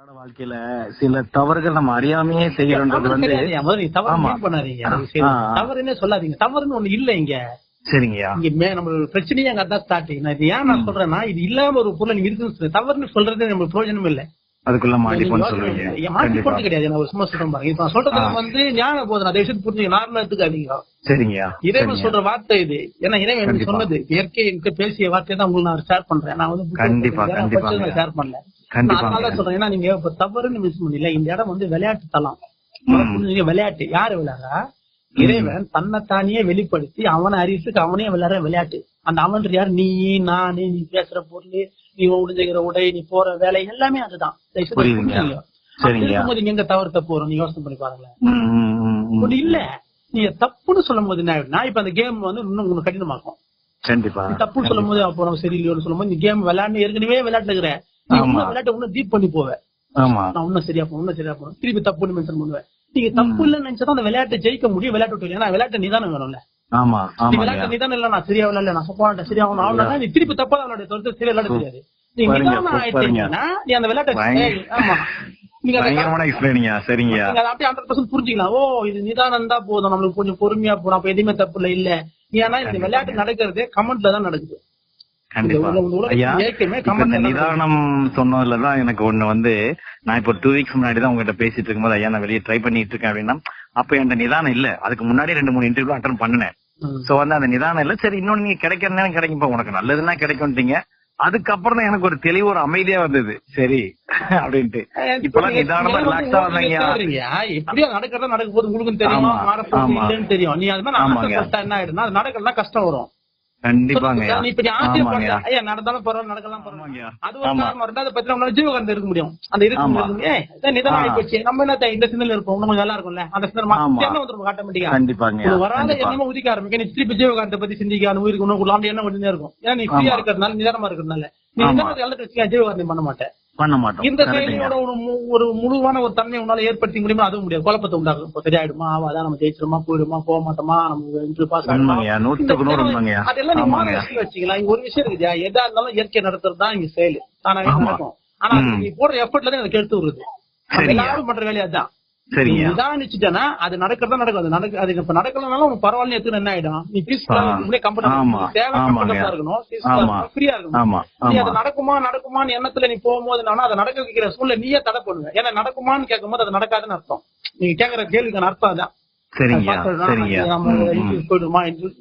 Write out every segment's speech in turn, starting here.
அன்றாட வாழ்க்கையில சில தவறுகள் நம்ம அறியாமையே செய்யறோன்றது தவறு வந்து. தவறுன்னே சொல்லாதீங்க. தவறுன்னு ஒண்ணு இல்ல இங்க. சரிங்கய்யா. இங்க நம்ம பிரச்சனையே அங்க அதான் ஸ்டார்டிங் நான் இது ஏன் நான் சொல்றேன்னா இது இல்லாம ஒரு பொருள் நீங்க இருக்குன்னு சொல்லு. தவறுன்னு சொல்றது நம்ம பிரயோஜனம் இல்ல. அதுக்குள்ள நீங்க மாட்டிப்போன்னு சொல்லுவீங்க. பண்ணுங்க. ஏன் மாட்டி கண்டிப்பா. போட்டு கிடையாது நான் ஒரு சும்மா சொல்றேன் பாருங்க. இப்ப சொல்றது. வந்து ஞான போதும் அதை விஷயத்தை புரிஞ்சுங்க நார்மலா எடுத்துக்காதீங்க. சரிங்கய்யா இறைவன். சொல்ற வார்த்தை இது. ஏன்னா இறைவன் எனக்கு. சொன்னது இயற்கை என்கிட்ட பேசிய வார்த்தையை தான் உங்களுக்கு நான் ஷேர் பண்றேன். நான் வந்து கண்டிப்பா, கண்டிப்பா. ஷேர் பண்ணல. நான். அதனால சொல்றேன். ஏன்னா நீங்க இப்ப தவறுன்னு மிஸ் பண்ணல இந்த இடம் வந்து விளையாட்டு தளம். புரிஞ்சுங்க, விளையாட்டு. யாரு விளையாடுறா? இறைவன் தன்னைத்தானியே வெளிப்படுத்தி அவனை அறிவிச்சுக்கு அவனே விளையாடுற விளையாட்டு. அந்த அவன் யார்? நீ நானு நீ பேசுற பொருள் நீ உடுஞ்சுக்கிற உடை நீ போற வேலை எல்லாமே அதுதான். இருக்கும்போது எங்க தவறு தப்பு வரும் நீங்க யோசனை பண்ணி பாருங்களேன். ஒண்ணு இல்ல. நீங்க தப்புன்னு சொல்லும் போது என்ன ஆயிடும்னா இப்ப அந்த கேம் வந்து இன்னும் உங்களுக்கு கடினமாக்கும் கண்டிப்பா. நீ தப்பு சொல்லும் போது அப்போ நம்ம சரியில்லையோன்னு சொல்லும் போது இந்த கேம் விளையாண்டு ஏற்கனவே நீ. இன்னும் விளையாட்டு இன்னும் டீப் பண்ணி போவ. ஆமா. நான் இன்னும் சரியா போகணும் இன்னும் சரியா போகணும். திருப்பி தப்புன்னு மென்ஷன் பண்ணுவேன் நீங்க தப்பு இல்லைன்னு நினைச்சா அந்த விளையாட்டை ஜெயிக்க முடியும் விளையாட்டு விளையாட்டு நிதானம் வேணும்ல. ஆமா ஆமாங்கய்யா விளையாட்டு நிதானம் இல்ல நான் சரியா விளையாடல நான் சப்போட்டா சரியா ஆகணும் அவ்வளவுதான் நீ திருப்பி தப்பா விளையாட தவிர்த்து சரியா விளையாட தெரியாது. நீ நிதானம். ஆயிட்டீங்கன்னா நீ அந்த விளையாட்டை ஆமா. நீங்க அதை அப்படியே ஹண்ட்ரட் பர்சன்ட் புரிஞ்சுக்கலாம் ஓ இது நிதானம் தான் போதும் நம்மளுக்கு கொஞ்சம் பொறுமையா போகணும் அப்ப எதுவுமே தப்பு இல்ல இல்ல. ஏன்னா இந்த விளையாட்டு நடக்கிறதே கமெண்ட்ல தான் நடக்குது. நிதானம் சொன்னதுலதான் எனக்கு ஒண்ணு வந்து நான் இப்போ டூ வீக்ஸ் முன்னாடி தான் உங்ககிட்ட பேசிட்டு இருக்கும்போது ஐயா நான் வெளியே ட்ரை பண்ணிட்டு இருக்கேன் அப்படின்னா அப்ப என்கிட்ட நிதானம் இல்ல. அதுக்கு முன்னாடி ரெண்டு மூணு இன்டர்வியூ அட்டன் பண்ணினேன். ம். சோ வந்து அந்த நிதானம் இல்ல. சரி இன்னொன்னு நீங்க கிடைக்கிற நேரம் கிடைக்கும் உனக்கு நல்லதுன்னா கிடைக்கும்ட்டீங்க. அதுக்கப்புறம் தான் எனக்கு ஒரு தெளிவு ஒரு அமைதியா வந்தது. சரி அப்படின்ட்டு. இப்பெல்லாம் நிதானமா ரிலாக்ஸா வந்து வந்தீங்க. எப்படியோ நடக்கிறதா நடக்க போது உங்களுக்கு தெரியுமா? தெரியும். நீ அது மாதிரி என்ன ஆயிடும்னா அது நடக்கலாம் கஷ்டம் வரும். கண்டிப்பாங்க நடந்தாலும் பரவாயில்ல நடக்கலாம் பரவாயில்ல அது ஒரு ரெண்டாவது பத்தி நம்மளால இருக்க முடியும். அந்த இருக்கு நிதானம் ஆ. ஆகி போச்சு. நம்ம என்ன இந்த சிந்தனையில இருப்போம்? கொஞ்சம் நல்லா இருக்கும்ல. அந்த சிந்தனை என்ன வந்துரும் ஆட்டோமேட்டிக்கா கண்டிப்பாங்க வராத எண்ணமா உதிக்க ஆரம்பிக்க நீ திருப்பி ஜீவகாந்தத்தை பத்தி சிந்திக்க உயிருக்கு உள்ளாண்ட எண்ணம் வந்துட்டே இருக்கும். ஏன்னா நீ ஃப்ரீயா. இருக்கிறதுனால நிதானமா இருக்கிறதுனால. நீ. நிதானத்தை வச்சுக்க ஜீவகாந்தம் பண்ண மாட்டேன் பண்ண மாட்டோம். இந்த செயலியோட ஒரு ஒரு முழுவான ஒரு தன்மை உன்னால ஏற்படுத்தி முடியுமா அதுவும் முடியாது. குழப்பத்தை உண்டாகும் சரியாயிடுமா? ஆவாதா நம்ம ஜெயிச்சிருமா? போயிடுமா? போக மாட்டோமா? நம்ம இன்டர்வியூ பாஸ் நூத்துக்கு நூறு அதெல்லாம் நீங்க மனசுல வச்சுக்கலாம். இங்க ஒரு விஷயம் இருக்குதா. எதா இருந்தாலும் இயற்கை நடத்துறது தான் இங்க செயல். ஆனா ம். நீ போடுற எஃபர்ட்ல தான் எனக்கு எடுத்து வருது. எல்லாரும் பண்ற வேலையா தான் சரிங்க. நிதானிச்சுட்டேன்னா அது நடக்கிறதா நடக்கும் அது நடக்க அது இப்ப நடக்கலனாலும் உனக்கு பரவாயில்ல எடுத்து என்ன ஆயிடும்? நீ பீஸ்ஃபுல்லா. உங்களே கம்ஃபர்டபுள். தேவை. கம்ஃபர்டபுளா இருக்கணும். ஃப்ரீயா இருக்கணும். நீ அது நடக்குமா நடக்குமான்னு எண்ணத்துல நீ போகும்போது நானும் அதை நடக்க வைக்கிற சூழ்நிலை நீயே தடை ஏன்னா நடக்குமான்னு கேட்கும்போது அது நடக்காதுன்னு அர்த்தம். நீங்க கேக்குற கேள்விக்கான அர்த்தம் அதான். ம். interview போயிடுமா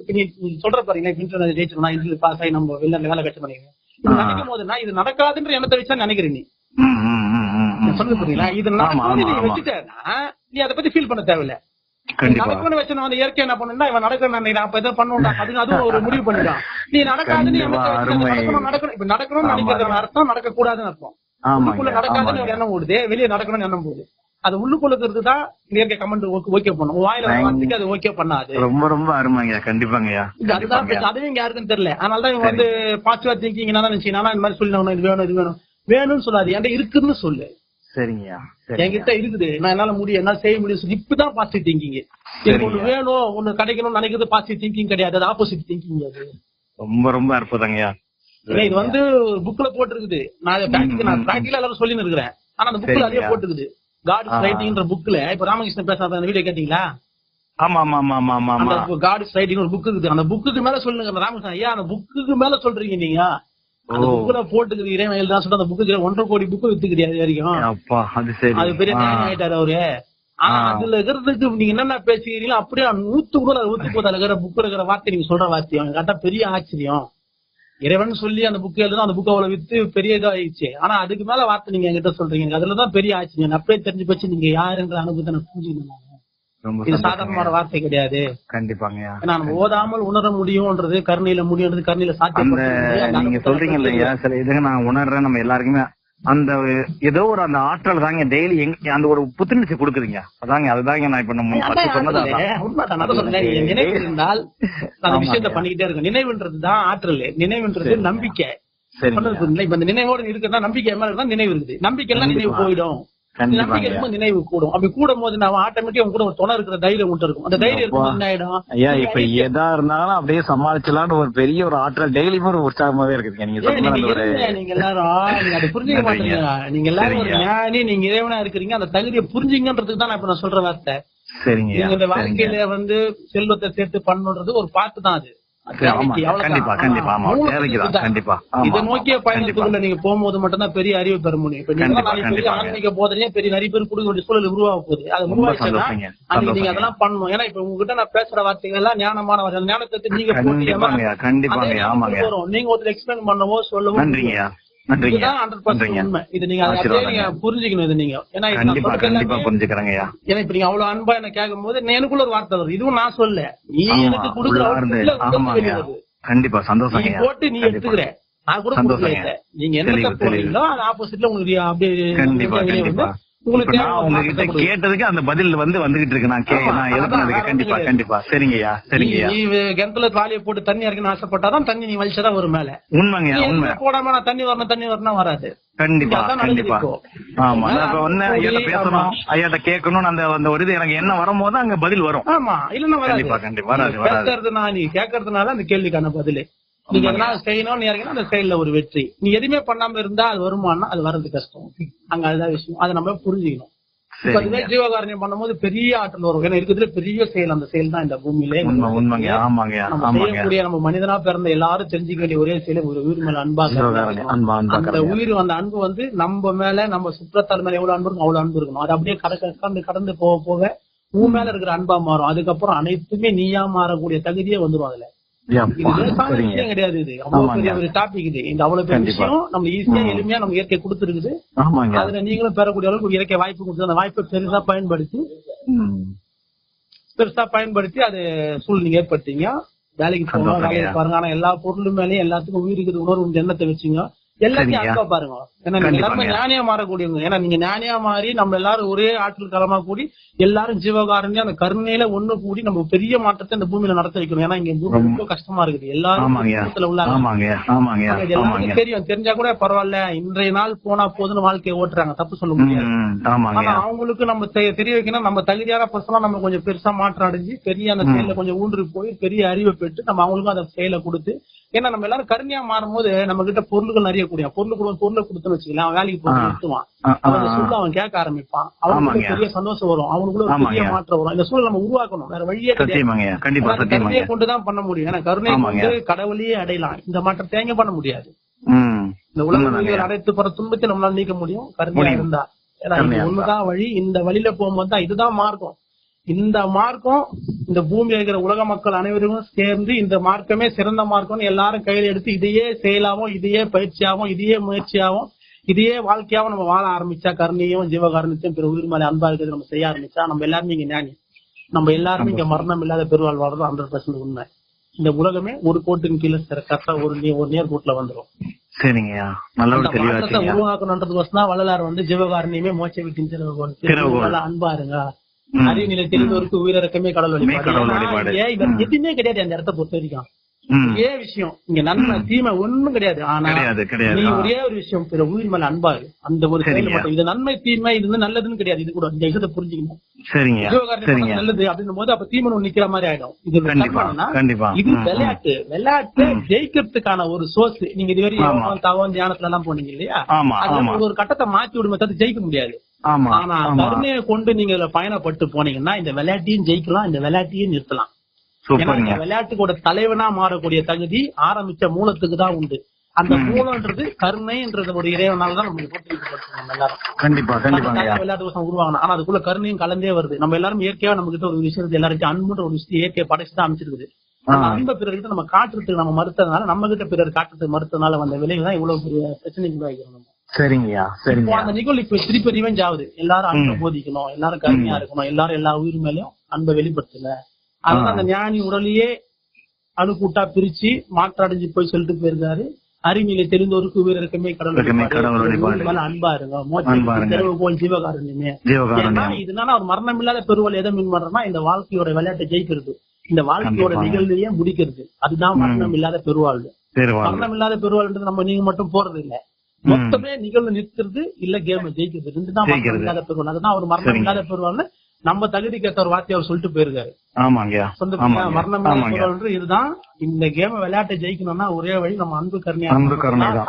நீ சொல்ற பாருங்க ஜெயிச்சிருந்தா இன்டர்வியூ பாஸ் ஆகி நம்ம வெளில வேலை கட்சி பண்ணிக்கிறேன். நினைக்கும் போதுன்னா இது நடக்காதுன்ற எண்ணத்தை வச்சா நினைக்கிறேன் நீ. நான். சொல்றது புரியுங்களா இது ஆமா, நடக்கும் நீ. வச்சுட்டேன்னா அதை பத்தி ஃபீல் பண்ண தேவையில்ல. நடக்கும்னு வச்சு நான் இயற்கை என்ன பண்ணுன்னா இவன் நடக்க நினைக்கிறேன் அப்ப பண்ணுண்டா அதுக்கு அதுவும் ஒரு முடிவு பண்ணிட்டான் நீ நடக்காதுன்னு நீ. நடக்கணும் நடக்கணும். இப்ப நடக்கணும்னு ஆமா. நினைக்கிறதுக்கு அர்த்தம் நடக்க கூடாதுன்னு அர்த்தம் உள்ளுக்குள்ள நடக்காதுன்னு ஒரு எண்ணம் ஓடுது வெளியே நடக்கணும்னு எண்ணம் போகுது. அது உள்ளுக்குள்ள இருக்கிறது தான் இயற்கை கமெண்ட் ஓகே பண்ணும். வாயில வார்த்தைக்கு அது ஓகே பண்ணாது. ரொம்ப ரொம்ப கண்டிப்பாங்கய்யா. இது அதுதான். அதுவும் இங்க யாருக்குன்னு தெரியல. அதனால தான் இவங்க வந்து பாசிட்டிவா நினைச்சீங்கன்னா இந்த மாதிரி சொல்லி நான் இது வேணும் இது வேணும். வேணும்னு சொல்லாது என்கிட்ட இருக்குன்னு சொல்லு. சரிங்கய்யா சரிங்க என்கிட்ட இருக்குது. நான் என்னால முடியும் என்னால செய்ய முடியும் இப்பதான் பாசிட்டிவ் திங்கிங் ஒண்ணு. வேணும் ஒண்ணு கிடைக்கணும்னு நினைக்கிறது பாசிட்டிவ் திங்கிங் கிடையாது. அது ஆப்போசிட் திங்கிங் அது. ரொம்ப ரொம்ப அற்புதங்கய்யா. இது வந்து புக்ல போட்டிருக்குது. நான் பிராக்டிக்கல் நான் பிராக்டிக்கலா எல்லாரும் சொல்லி இருக்கிறேன் ஆனா அந்த புக்ல அதே. போட்டுருக்குது. காட் ரைட்டிங்ன்ற புக்ல இப்ப ராமகிருஷ்ணன் பேசுற அந்த வீடியோ கேட்டீங்களா? ஆமா ஆமா ஆமா ஆமா ஆமா காட் ரைட்டிங் ஒரு புக் இருக்குது. அந்த புக்குக்கு மேல சொல்லுங்க ராமகிருஷ்ணன் ஐயா அந்த புக்குக்கு மேல சொல்றீங்க நீங்க. அந்த. புக்ல சொல்லிட்டு அந்த புக்கு ஒன்றரை கோடி புக்கு வித்துக்கிறியா இது வரைக்கும். அப்பா அது சரி. அது பெரிய ஆயிட்டாரு அவரு. ஆனா ஆ. அதுல இருக்கிறதுக்கு நீங்க என்னென்ன பேசுகிறீங்களோ அப்படியே நூத்து கூட ஊத்து போதா இருக்கிற புக்ல இருக்கிற வார்த்தை நீங்க சொல்ற வார்த்தை எனக்கு கேட்டா பெரிய ஆச்சரியம். இறைவன் சொல்லி அந்த புக் எழுதுனா அந்த புக் அவ்வளவு வித்து பெரிய இதாயிடுச்சு. ஆனா அதுக்கு மேல வார்த்தை நீங்க என்கிட்ட சொல்றீங்க. அதுலதான் பெரிய ஆச்சரியம். அப்படியே தெரிஞ்சு போச்சு. நீங்க யாருன்ற அனுபவத்தை நான் புரிஞ்சுக்கணும்? இது. சாதாரணமான வார்த்தை கிடையாது. கண்டிப்பாங்கய்யா ஏன்னா நம்ம ஓதாமல் உணர முடியும்ன்றது கருணையில முடியும்ன்றது கருணையில சாத்தியம் நீங்க சொல்றீங்க இல்லையா சில இதுங்க நான் உணர்றேன் நம்ம எல்லாருக்குமே அந்த ஏதோ ஒரு அந்த ஆற்றல் தாங்க டெய்லி எங்க அந்த ஒரு புத்துணர்ச்சி கொடுக்குதுங்க. அதாங்க அதுதாங்க நான் இப்ப நம்ம நினைவு இருந்தால் அந்த. விஷயத்த பண்ணிக்கிட்டே இருக்கும் நினைவுன்றது தான் ஆற்றல். நினைவுன்றது. நம்பிக்கை? இப்ப இந்த நினைவோட இருக்கிறதா நம்பிக்கை. மேல இருந்தா நினைவு இருக்குது. நம்பிக்கை எல்லாம் நினைவு. போயிடும். கண்டிப்பாங்க நம்பிக்கை நினைவு கூடும். அப்படி கூடும் போது நம்ம ஆட்டோமேட்டிக்கா உங்க கூட ஒரு துணை இருக்கிற தைரியம் உண்டு இருக்கும். அந்த தைரியம் இருக்கும் என்ன ஆயிடும்? ஐயா இப்ப எதா இருந்தாலும் அப்படியே சமாளிச்சலாம்னு ஒரு பெரிய ஒரு ஆற்றல் டெய்லியும் ஒரு உற்சாகமாவே இருக்குதுங்க. நீங்க நீங்க நீங்க எல்லாரும். நீங்க அதை புரிஞ்சுக்க. மாட்டீங்க. நீங்க எல்லாரும் ஒரு. ஞானி நீங்க இறைவனா இருக்கிறீங்க. அந்த தகுதியை புரிஞ்சுங்கன்றதுக்கு தான் நான் இப்ப நான் சொல்ற வார்த்தை. சரிங்க. இந்த வாழ்க்கையில வந்து செல்வத்தை சேர்த்து பண்ணுன்றது ஒரு பாட்டு தான் அது. கண்டிப்பா கண்டிப்பா. ஆமா தேவைக்குதான். கண்டிப்பா. இதை நோக்கிய பயணத்துக்குள்ள நீங்க போகும்போது மட்டும்தான் பெரிய அறிவு பெற முடியும். இப்ப நீங்க. ஆன்மீக போதனையே பெரிய நிறைய பேர் கொடுக்க வேண்டிய சூழல் உருவாக போகுது. அது உருவாச்சுன்னா நீங்க அதெல்லாம் பண்ணணும். ஏன்னா இப்ப உங்ககிட்ட நான் பேசுற வார்த்தைகள் எல்லாம் ஞானமானவர்கள். ஞானத்தை நீங்க கண்டிப்பாங்க ஆமாங்க. நீங்க ஒருத்தர் எக்ஸ்பிளைன் பண்ணவோ சொல்லவோ நன்றிங்க இதுதான் 100% நன்றிங்க. உண்மை. இது நீங்க அதை அப்படியே ஆசீர்வாதங்க. நீங்க புரிஞ்சுக்கணும் இது நீங்க. ஏன்னா இப்ப நீங்க அவ்வளவு அன்பா என்ன கேட்கும் போது எனக்குள்ள ஒரு வார்த்தை வருது. இதுவும் நான் சொல்ல நீ எனக்கு கொடுக்குற. கண்டிப்பா நீ சந்தோஷங்கய்யா போட்டு நீ. எடுத்துக்கிற நான் கூட நீங்க என்ன ஆப்போசிட்ல உங்களுக்கு அப்படியே உங்களுக்கு நான் உங்ககிட்ட. கேட்டதுக்கு அந்த பதில் வந்து வந்துகிட்டு இருக்கு. நான் நான் கண்டிப்பா கண்டிப்பா. சரிங்கய்யா சரிங்கய்யா. கிணத்துல வாளியை போட்டு தண்ணி இறக்கணும் ஆசைப்பட்டாதான் தண்ணி நீ வலிச்சதான் வரும் மேல. உண்மைங்கய்யா நீ உண்மை. போடாம நான் தண்ணி வரணும் தண்ணி வரணும் வராது. கண்டிப்பா கண்டிப்பா. ஆமா நான் இப்ப வந்து. ஐயாட்ட பேசணும் ஐயாட்ட கேட்கணும் அந்த அந்த ஒரு இது எனக்கு என்ன வரும்போது அங்க பதில் வரும். ஆமா இல்லன்னா கண்டிப்பா கண்டிப்பா வராது வராது. பேசுறதுனா நீ கேட்கறதுனால அந்த கேள்விக்கான பதில். நீங்க. எதனா செய்யணும்னு இறங்கினா அந்த செயல்ல ஒரு வெற்றி. நீ எதுவுமே பண்ணாம இருந்தா அது வருமானா? அது வர்றது கஷ்டம். அங்க அதுதான் விஷயம். அதை நம்ம புரிஞ்சுக்கணும். அதுவே ஜீவகாரண்யம் பண்ணும்போது பெரிய ஆற்றல் வரும். ஏன்னா இருக்கிறதுல பெரிய செயல் அந்த செயல் தான் இந்த பூமியிலே செய்யக்கூடிய நம்ம மனிதனா பிறந்த எல்லாரும் தெரிஞ்சுக்க வேண்டிய ஒரே செயல் ஒரு உயிர் மேல அன்பா அந்த. உயிர் அந்த அன்பு வந்து நம்ம மேல நம்ம சுற்றத்தால் மேல எவ்வளவு அன்பு இருக்கும் அவ்வளவு அன்பு இருக்கணும். அது அப்படியே கடந்து கடந்து போக போக உன் மேல இருக்கிற அன்பா மாறும். அதுக்கப்புறம் அனைத்துமே நீயா மாறக்கூடிய தகுதியே வந்துரும் அதுல. கிடையாது இது. அவ்வளவு ஒரு டாபிக் இது. இந்த அவ்வளவு பெரிய. விஷயம் நம்ம ஈஸியா. எளிமையா நம்ம இயற்கை கொடுத்துருக்குது. அதுல நீங்களும் பெறக்கூடிய அளவுக்கு இயற்கை வாய்ப்பு கொடுத்து அந்த வாய்ப்பை பெருசா பயன்படுத்தி. பெருசா பயன்படுத்தி அது நீங்க ஏற்படுத்தீங்க வேலைக்கு ஐயா. பாருங்க. ஆனா எல்லா பொருளும் மேலயும் எல்லாத்துக்கும் உயிர் இருக்குது உணர்வு எண்ணத்தை வச்சுங்க? எல்லாத்தையும். அன்பா பாருங்க. ஏன்னா நீங்க எல்லாருமே. ஞானியா மாறக்கூடியவங்க. ஏன்னா நீங்க ஞானியா மாறி நம்ம எல்லாரும் ஒரே ஆற்றல் களமா கூடி எல்லாரும் ஜீவகாரண்யா அந்த கருணையில ஒண்ணு கூடி நம்ம பெரிய மாற்றத்தை இந்த பூமியில நடத்த வைக்கணும். ஏன்னா இங்க ரொம்ப கஷ்டமா இருக்குது. எல்லாரும் ஆமாங்க. எல்லாருக்கும் தெரியும். தெரிஞ்சா கூட பரவாயில்ல. இன்றைய நாள் போனா போதுன்னு வாழ்க்கையை ஓட்டுறாங்க. தப்பு சொல்ல முடியாது. ஆனா அவங்களுக்கு நம்ம தெரிய வைக்கணும். நம்ம தகுதியான பர்சனா நம்ம கொஞ்சம் பெருசா மாற்றம் அடைஞ்சு பெரிய அந்த. செயல கொஞ்சம் ஊன்றி போய் பெரிய அறிவை பெற்று நம்ம அவங்களுக்கும் அந்த செயலை கொடுத்து ஏன்னா நம்ம எல்லாரும் கருணையா மாறும்போது நம்ம கிட்ட பொருள்கள் நிறைய கூடிய? பொருள் கூட பொருளை கொடுத்துன்னு வச்சுக்கலாம் அவன் வேலைக்கு போய். நிறுத்துவான். அவன். சூழல அவன் கேட்க ஆரம்பிப்பான். அவனுக்கு. பெரிய சந்தோஷம் வரும். அவனுக்குள்ள பெரிய. மாற்றம் வரும். இந்த சூழல் நம்ம உருவாக்கணும். வேற வழியே கிடையாது. கருணையை கொண்டுதான் பண்ண முடியும். ஏன்னா கருணை ஆமாங்க. கொண்டு கடவுளையே அடையலாம். இந்த மாற்றத்தை எங்க பண்ண முடியாது. இந்த உலக உண்மைதாங்க. உயிர்கள் அடைத்து போற துன்பத்தை நம்மளால நீக்க முடியும். கருணையா. இருந்தா. ஏன்னா கருணையா ஒண்ணுதான் வழி. இந்த வழியில போகும்போது தான் இதுதான் மார்க்கம். இந்த மார்க்கம் இந்த பூமியில இருக்கிற உலக மக்கள் அனைவரும் சேர்ந்து இந்த மார்க்கமே சிறந்த மார்க்கம்னு எல்லாரும் கையில எடுத்து இதையே செயலாவும் இதையே பயிற்சியாவும் இதையே முயற்சியாவும் இதையே வாழ்க்கையாவும் நம்ம வாழ ஆரம்பிச்சா கருணையும் ஜீவகாரணத்தையும் பிற உயிர் மேல அன்பா இருக்கிறது நம்ம செய்ய ஆரம்பிச்சா நம்ம எல்லாருமே இங்க ஞானி நம்ம எல்லாருமே இங்க மரணம் இல்லாத பெருவாழ் வாழ்றது ஹண்ட்ரட் பர்சன்ட் உண்மை. இந்த உலகமே ஒரு கோட்டின் கீழே கரெக்டா ஒரு ஒரு நேர் கோட்ல வந்துரும். சரிங்கய்யா தான் வள்ளலார் வந்து ஜீவகாரணியமே திறவுகோல். நல்லா அன்பா இருங்க. ம். அறிவு நிலை தெரிந்தவருக்கு உயிரிறக்கமே கடவுள் வழிபாடு. எதுவுமே கிடையாது அந்த இடத்த பொறுத்த வரைக்கும். ஒரே விஷயம் இங்க நன்மை தீமை ஒண்ணும் கிடையாது. ஆனா நீ. ஒரே ஒரு விஷயம் பிற உயிர் மேல அன்பா. அந்த ஒரு இது நன்மை தீமை இது வந்து நல்லதுன்னு கிடையாது. இது கூட இந்த விஷயத்தை புரிஞ்சுக்கணும். சரிங்க. நல்லது அப்படின்னும் போது அப்ப தீமன் ஒண்ணு நிக்கிற மாதிரி ஆயிடும். இது ஒரு இது. விளையாட்டு. விளையாட்டு ஜெயிக்கிறதுக்கான ஒரு சோர்ஸ். நீங்க இது ஆமா. வரையும் தவம் தியானத்துல எல்லாம் போனீங்க இல்லையா? ஒரு கட்டத்தை மாத்தி விடுமே தவிர ஜெயிக்க முடியாது. ஆனா கருணையை கொண்டு நீங்க இதுல பயணப்பட்டு போனீங்கன்னா இந்த விளையாட்டையும் ஜெயிக்கலாம் இந்த விளையாட்டையும் நிறுத்தலாம். ஏன்னா விளையாட்டுக்கோட தலைவனா மாறக்கூடிய தகுதி ஆரம்பிச்ச மூலத்துக்கு தான் உண்டு. அந்த. மூலம்ன்றது கருணைன்றது ஒரு இறைவனால தான் நமக்கு நம்ம எல்லாரும். கண்டிப்பா அதுக்காக விளையாட்டு கோசம் உருவாகணும் ஆனா அதுக்குள்ள கருணையும் கலந்தே வருது. நம்ம எல்லாரும் இயற்கையா நம்ம கிட்ட ஒரு விஷயத்தை எல்லாருக்கும் அன்புன்ற ஒரு விஷயத்தை இயற்கையை படைச்சு தான் அமைச்சிருக்குது. அன்பை பிறர்கிட்ட நம்ம காட்டுறதுக்கு நம்ம மறுத்ததுனால நம்ம கிட்ட பிறர் காட்டுறதுக்கு மறுத்ததுனால வந்த விளைவு தான் இவ்வளவு பெரிய பிரச்சனைக்கு உருவாக்கிறோம் நம்ம சரிங்கய்யா சரிங்க அந்த நிகழ்வு இப்ப திருப்பி ரிவெஞ்ச் ஆகுது எல்லாரும் அன்பை. போதிக்கணும் எல்லாரும் கருமையா. இருக்கணும் எல்லாரும் எல்லா உயிர் மேலயும் அன்பை வெளிப்படுத்தல அதனால. அந்த ஞானி உடலையே அணுக்கூட்டா பிரிச்சு மாற்றடைஞ்சு போய் சொல்லிட்டு போயிருக்காரு அறிவியலை தெரிந்தோருக்கு உயிரிழக்கமே கடவுள் இருக்கமே. கடவுள். உயிர் மேல அன்பா இருங்க. தெருவு போல் ஜீவகாரண்யமே ஏன்னா ஜீவகாரண்யம் இது என்னன்னா ஒரு மரணம் இல்லாத பெருவல் எதை மீன் பண்றோம்னா இந்த வாழ்க்கையோட விளையாட்டை ஜெயிக்கிறது இந்த வாழ்க்கையோட. நிகழ்வையே முடிக்கிறது அதுதான். மரணம் இல்லாத பெருவாழ்வு மரணம் இல்லாத பெருவாழ்ன்றது நம்ம நீங்க மட்டும் போறது இல்ல மொத்தமே நிகழ்வு நிற்கிறது இல்ல கேம் ஜெயிக்கிறது. ரெண்டு தான் மரணம். இல்லாத பெறுவாங்க அதுதான் அவர் மரணம். இல்லாத பெறுவாங்க நம்ம தகுதிக்கு ஏற்ற ஒரு வார்த்தையை அவர் சொல்லிட்டு போயிருக்காரு. மரணம் இல்லாத இதுதான். இந்த கேம் விளையாட்டை ஜெயிக்கணும்னா ஒரே வழி நம்ம அன்பு கருணையா.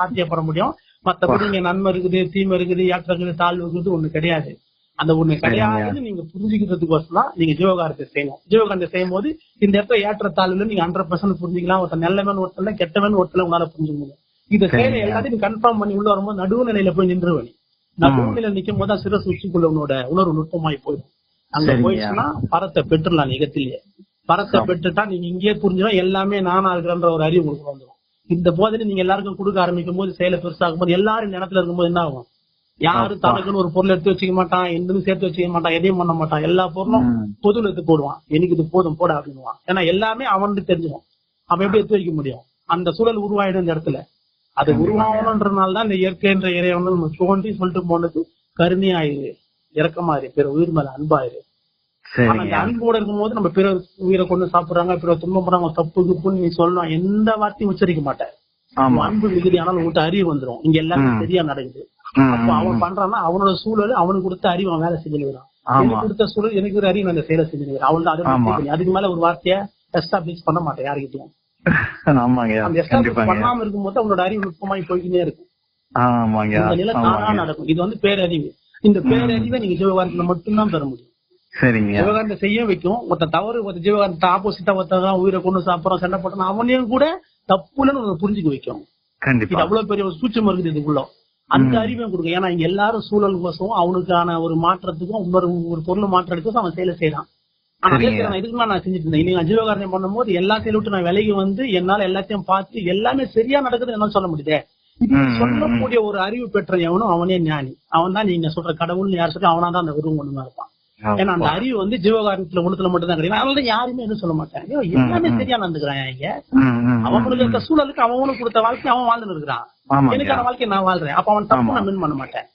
சாத்தியப்பட முடியும்? மத்தபடி இங்க நன்மை இருக்குது தீமை இருக்குது ஏற்றம் இருக்குது தாழ்வு இருக்குது ஒண்ணு கிடையாது. அந்த ஒண்ணு கிடையாதுன்னு நீங்க புரிஞ்சுக்கிறதுக்கோசம் தான் நீங்க ஜீவகாரத்தை செய்யணும். ஜீவகாரத்தை செய்யும் போது இந்த இடத்துல ஏற்றத்தாழ்வுல நீங்க ஹண்ட்ரட் பர்சன்ட் புரிஞ்சுக்கலாம். ஒருத்தன் நல்லவன் ஒருத்தன் கெட்டவன் ஒருத்தல உங்களால புரிஞ்சுக்க முடியும். இதை சரிங்க. எல்லாத்தையும் கன்ஃபார்ம் பண்ணி உள்ள வரும்போது நடுவுநிலையில போய் நின்றுவனி நடுவுநிலையில நிக்கும் போது தான் சிரசு உச்சிக்குள்ள உன்னோட உணர்வு நுட்பமாய் போயிடும். அங்க. போயிடுச்சுன்னா பரத்தை பெற்றுலாம் நிகத்திலேயே பரத்தை. பெற்றுட்டா நீங்க இங்கேயே புரிஞ்சுனா எல்லாமே நானா இருக்கிறன்ற ஒரு அறிவு உங்களுக்கு வந்துடும் இந்த போதனை நீங்க எல்லாருக்கும் கொடுக்க ஆரம்பிக்கும் போது செயலை பெருசாகும் போது எல்லாரும் இந்த இடத்துல இருக்கும்போது என்ன ஆகும்? யாரு. தனக்குன்னு ஒரு பொருள் எடுத்து வச்சுக்க மாட்டான் எதுவும் சேர்த்து வச்சுக்க மாட்டான் எதையும் பண்ண மாட்டான். எல்லா பொருளும். பொதுல எடுத்து போடுவான். எனக்கு இது போதும் போட அப்படின்னுவான். ஏன்னா எல்லாமே அவனுக்கு தெரிஞ்சிடும் அவன் எப்படி எடுத்து வைக்க முடியும்? அந்த சூழல் உருவாயிடும் இந்த இடத்துல. அது கண்டிப்பாங்க. உருவாகணுன்றனால தான் இந்த இயற்கை என்ற இறைவன் நம்ம தோன்றி சொல்லிட்டு போனது கருணையாயிரு இறக்கமாயிரு பிற உயிர் மேல அன்பாயிரு. அந்த அன்போட இருக்கும்போது நம்ம பிற உயிரை கொண்டு சாப்பிடுறாங்க பிற துன்பப்படுறாங்க தப்பு குப்புன்னு நீ சொல்லணும் எந்த வார்த்தையும் உச்சரிக்க மாட்டேன் அன்பு மிகுதி ஆனாலும் உங்கள்கிட்ட அறிவு வந்துரும். இங்க எல்லாமே. சரியா நடக்குது. அப்போ அவன். பண்றான்னா அவனோட சூழல் அவனுக்கு கொடுத்த அறிவு அவன் வேலை செஞ்சுக்கிறான் எனக்கு கொடுத்த சூழல் எனக்கு ஒரு அறிவு அந்த செயலை செஞ்சுக்கிறேன் அவன் அதுக்கு மேல ஒரு வார்த்தையை எஸ்டாப்ளிஷ் பண்ண மாட்டேன் யாருக்கிட்டையும் கண்டிப்பாங்க. பண்ணாம இருக்கும்போது அவனோட அறிவு நுட்பமாய் போய்க்கிட்டே இருக்கும். ஆமாங்க. நடக்கும். இது வந்து பேரறிவு. இந்த பேரறிவை நீங்க ஜீவகாரத்துல மட்டும்தான் பெற முடியும். ஜீவகாரத்தை செய்ய வைக்கும். ஒருத்த தவறு ஒருத்த ஜீவகாரத்தை ஆப்போசிட்டா ஒருத்தன் உயிரை கொண்டு சாப்பிடறோம் சண்டை போட்டோம் அவனையும் கூட தப்புலன்னு புரிஞ்சுக்க வைக்கும். இது அவ்வளவு பெரிய ஒரு சூட்சம் இருக்குது இதுக்குள்ள. அந்த. அறிவையும் கொடுக்கும். ஏன்னா இங்க எல்லாரும் சூழல் கோசம் அவனுக்கான ஒரு மாற்றத்துக்கும் இன்னொரு ஒரு பொருள் மாற்றத்துக்கும் அவன் செயலை செய்யறான் செயலை நான் செஞ்சுட்டு இருந்தேன். இன்னைக்கு நான் ஜீவகாரணம் பண்ணும்போது எல்லா செயலை விட்டு நான் விலகி வந்து என்னால எல்லாத்தையும் பார்த்து எல்லாமே சரியா நடக்குது என்னால சொல்ல முடியுதே. சொல்லக்கூடிய ஒரு அறிவு பெற்ற எவனும் அவனே ஞானி. அவன் தான் நீங்க சொல்ற கடவுள்னு யார் சொல்லி அவனா தான் அந்த உருவம் ஒண்ணுமா இருப்பான். ஏன்னா அந்த அறிவு வந்து ஜீவகாரணத்துல ஒண்ணுத்துல மட்டும் தான் கிடையாது அதனால யாருமே என்ன சொல்ல மாட்டாங்க. எல்லாமே. சரியா நடந்துக்கிறான் இங்க? அவனுக்கு. இருக்க சூழலுக்கு அவனுக்கு கொடுத்த வாழ்க்கை அவன் வாழ்ந்துட்டு இருக்கிறான். எனக்கான வாழ்க்கையை நான் வாழ்றேன். அப்ப அவன் தப்பு. நான் மீன் பண்ண மாட்டேன்.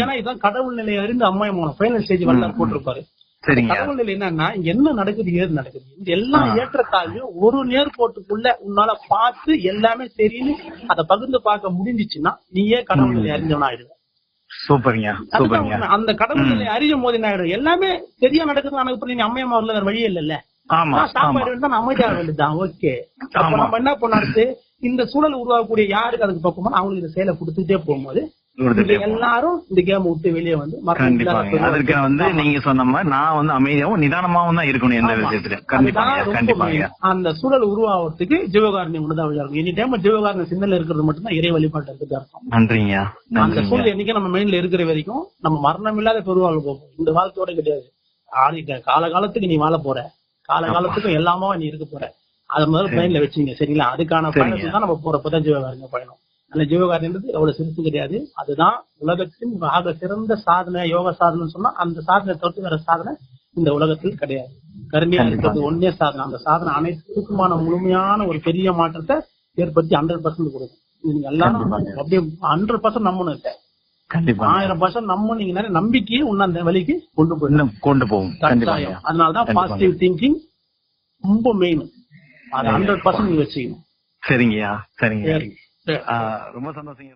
ஏன்னா இதான் கடவுள் நிலையை அறிந்து அம்மாயமான ஃபைனல் ஸ்டேஜ் வரலாறு. போட்டிருப்பாரு. சரிங்க. கடவுள் என்னன்னா என்ன நடக்குது ஏது நடக்குது? இந்த எல்லா. ஏற்றத்தாழ்வையும் ஒரு நேர்கோட்டுக்குள்ள உன்னால பார்த்து எல்லாமே சரின்னு அதை பகிர்ந்து பார்க்க முடிஞ்சிச்சுன்னா நீயே கடவுள். அறிஞ்சவனா ஆயிடுவ சூப்பருங்க அதுதான் சூப்பருங்க. உண்மை. அந்த கடவுள் அறியும் போது என்ன ஆயிடும் எல்லாமே சரியா நடக்குது எனக்கு நீங்க அம்மையம்மா வரல வேற இல்லல்ல. ஆயிடுவேன் அமைதியாக வேண்டியதுதான். ஓகே. நம்ம என்ன பண்ண அடுத்து? இந்த சூழல் உருவாக்கக்கூடிய யாருக்கு அதுக்கு பக்கமோ அவங்களுக்கு இந்த செயலை கொடுத்துட்டே போகும்போது. எல்லாரும் இந்த கேம் விட்டு வெளியே வந்து கண்டிப்பாங்க. அதற்கு வந்து. நீங்க சொன்ன மாதிரி நான் வந்து அமைதியாவும் நிதானமாவும் தான் இருக்கணும் எந்த. விஷயத்துல கண்டிப்பாங்க. அந்த சூழல் உருவாகிறதுக்கு ஜீவகாரணி ஒண்ணுதான் வழியா இருக்கும் எனி டைம் ஜீவகாரண சிந்தனை இருக்கிறது மட்டும்தான் இறை வழிபாட்டு அர்த்தம். நன்றிங்க அந்த சூழல் என்னைக்கு நம்ம மைண்ட்ல இருக்கிற வரைக்கும் நம்ம மரணம் இல்லாத பெருவாழ்வு போகும். இந்த வாழ்க்கையோட கிடையாது. ஆதி காலகாலத்துக்கு நீ வாழ போற. காலகாலத்துக்கும் எல்லாமே நீ இருக்க போற. அது முதல்ல. பிளைன்ல வச்சுங்க சரிங்களா? அதுக்கான. பயணத்துக்கு தான் நம்ம போறப்பதான் ஜீவகாரங்க பயணம். அந்த ஜீவகாரன்றது அவ்வளவு சிறுசு கிடையாது அதுதான் உலகத்தின் ஆக சிறந்த சாதனை யோக சாதனைன்னு சொன்னா அந்த சாதனை தவிர்த்து வேற சாதனை இந்த உலகத்தில் கிடையாது. கண்டிப்பா. இருக்கிறது ஒன்னே சாதனை. அந்த சாதனை அனைத்துக்குமான முழுமையான ஒரு பெரிய மாற்றத்தை ஏற்படுத்தி ஹண்ட்ரட் பர்சன்ட் கொடுக்கும். நீங்க எல்லாரும். அப்படியே ஹண்ட்ரட் பர்சன்ட் நம்பணும். கண்டிப்பா. ஆயிரம் பர்சன்ட் நம்ம நீங்க நிறைய நம்பிக்கையை உன்ன அந்த வழிக்கு கொண்டு போயிடும். கொண்டு போகும். அதனாலதான். பாசிட்டிவ் திங்கிங் ரொம்ப மெயின் அது. ஹண்ட்ரட் பர்சன்ட் நீங்க வச்சுக்கணும். சரிங்கய்யா. சரிங்க சரி. சரி. ஆ, ரொம்ப சந்தோஷங்க